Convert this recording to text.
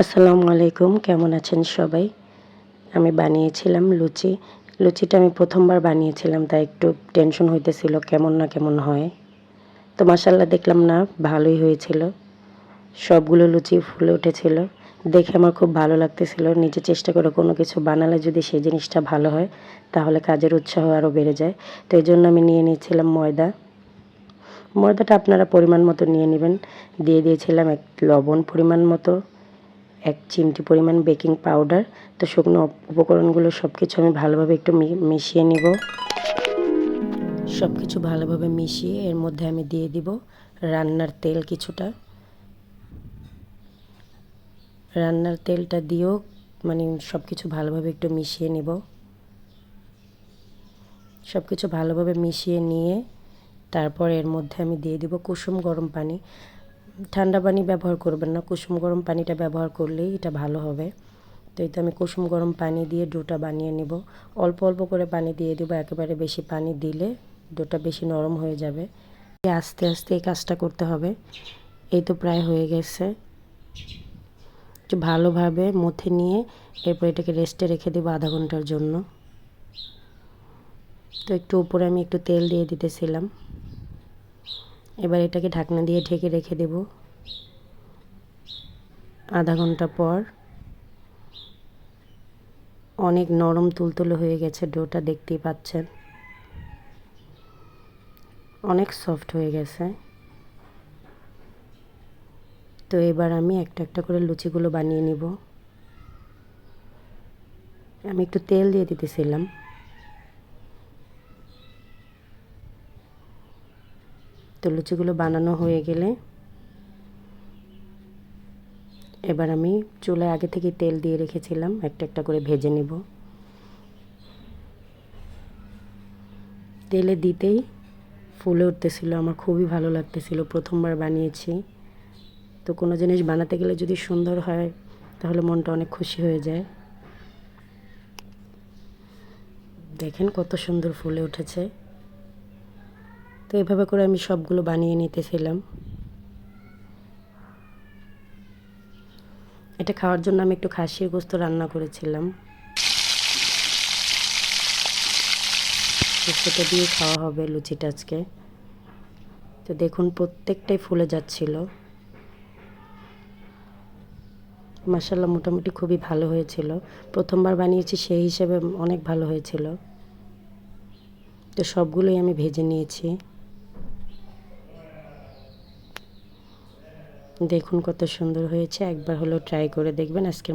আসসালামু আলাইকুম, কেমন আছেন সবাই? আমি বানিয়েছিলাম লুচি। লুচিটা আমি প্রথমবার বানিয়েছিলাম, তাই একটু টেনশন হইতেছিল, কেমন না কেমন হয়। তো মাসাল্লাহ দেখলাম না, ভালোই হয়েছিল। সবগুলো লুচি ফুলে উঠেছিল। দেখে আমার খুব ভালো লাগতেছিল, নিজে চেষ্টা করে কোনো কিছু বানালে যদি সেই জিনিসটা ভালো হয়, তাহলে কাজের উৎসাহ আরও বেড়ে যায়। তো এই জন্য আমি নিয়ে নিয়েছিলাম ময়দা। ময়দাটা আপনারা পরিমাণ মতো নিয়ে নেবেন। দিয়ে দিয়েছিলাম এক লবণ পরিমাণ মতো। এক চিমটি পরিমাণ বেকিং পাউডার। তো শুকনো উপকরণগুলো সব কিছু আমি ভালোভাবে একটু মিশিয়ে নিব। সব কিছু ভালোভাবে মিশিয়ে এর মধ্যে আমি দিয়ে দিব রান্নার তেল কিছুটা। রান্নার তেলটা দিয়েও মানে সব কিছু ভালোভাবে একটু মিশিয়ে নিব। সব কিছু ভালোভাবে মিশিয়ে নিয়ে তারপর এর মধ্যে আমি দিয়ে দিব কুসুম গরম পানি। ঠান্ডা পানি ব্যবহার করবেন না। কুসুম গরম পানিটা ব্যবহার করলেই এটা ভালো হবে। তো এই তো আমি কুসুম গরম পানি দিয়ে ডোটা বানিয়ে নিব। অল্প অল্প করে পানি দিয়ে দেবো, একেবারে বেশি পানি দিলে ডোটা বেশি নরম হয়ে যাবে। আস্তে আস্তে এই কাজটা করতে হবে। এই তো প্রায় হয়ে গেছে। একটু ভালোভাবে মথে নিয়ে এরপর এটাকে রেস্টে রেখে দেবো আধা ঘণ্টার জন্য। তো একটু উপরে আমি একটু তেল দিয়ে দিতেছিলাম। এবার এটাকে ঢাকনা দিয়ে ঢেকে রেখে দেব। আধা ঘণ্টা পর অনেক নরম তুলতুলে হয়ে গেছে ডোটা, দেখতেই পাচ্ছেন। অনেক সফট হয়ে গেছে। তো এবার আমি একটা একটা করে লুচিগুলো বানিয়ে নিব। আমি একটু তেল দিয়ে দিতেছিলাম। তো লুচিগুলো বানানো হয়ে গেলে এবার আমি চুলায় আগে থেকে তেল দিয়ে রেখেছিলাম, একটা একটা করে ভেজে নেব। তেলে দিতেই ফুলে উঠতেছিল, আমার খুবই ভালো লাগতেছিল, প্রথমবার বানিয়েছি। তো কোনো জিনিস বানাতে গেলে যদি সুন্দর হয়, তাহলে মনটা অনেক খুশি হয়ে যায়। দেখেন কত সুন্দর ফুলে উঠেছে। তো এভাবে করে আমি সবগুলো বানিয়ে নিতেছিলাম। এটা খাওয়ার জন্য আমি একটু খাসির গোস্ত রান্না করেছিলাম। সেটা দিয়ে খাওয়া হবে লুচিটা আজকে। তো দেখুন, প্রত্যেকটাই ফুলে যাচ্ছিল। মাসাল্লাহ মোটামুটি খুবই ভালো হয়েছিল। প্রথমবার বানিয়েছি সেই হিসেবে অনেক ভালো হয়েছিল। তো সবগুলোই আমি ভেজে নিয়েছি। দেখুন কত সুন্দর হয়েছে একবার হলো ট্রাই করে দেখবেন। আজকে